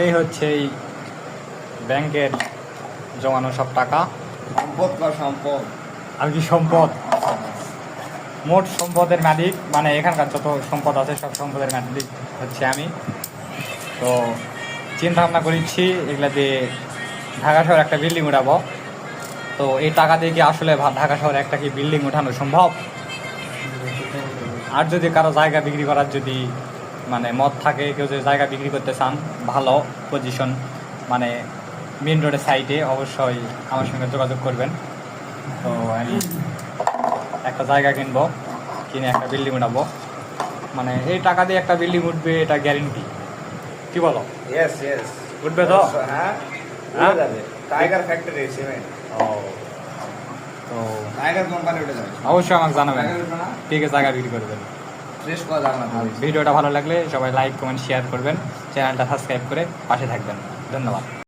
এই হচ্ছে এই ব্যাংকের জমানো সব টাকা। সম্পদ বা সম্পদ? আর কি সম্পদ? মোট সম্পদের মালিক মানে এখানকার যত সম্পদ আছে সব সম্পদের মালিক হচ্ছে আমি। তো চিন্তা ভাবনা করেছি এগুলা দিয়ে ঢাকা শহরে একটা বিল্ডিং উঠাবো। তো এই টাকা দিয়ে কি আসলে ঢাকা শহরে একটা কি বিল্ডিং উঠানো সম্ভব? আর যদি কারও জায়গা বিক্রি করার যদি মানে মত থাকে কেউ যদি জায়গা বিক্রি করতে চান ভালো পজিশন মানে মেন রোডের সাইডে অবশ্যই আমার সঙ্গে যোগাযোগ করবেন। তো আমি একটা জায়গা কিনবো কিনে একটা বিল্ডিং উঠাবো মানে এই টাকা দিয়ে একটা বিল্ডিং উঠবে এটা গ্যারেন্টি কি বলো? ইয়েস ইয়েস উঠবে তো? হ্যাঁ? টাইগার ফ্যাক্টরি সিমেন্ট ও। তো টাইগার কোম্পানি উঠে যাবে। অবশ্যই আমাকে জানাবেন। টাইগার উঠবে না? কে কে জায়গা বিক্রি করবেন ভিডিওটা ভালো লাগলে সবাই লাইক কমেন্ট শেয়ার করবেন। চ্যানেলটা সাবস্ক্রাইব করে পাশে থাকবেন। ধন্যবাদ।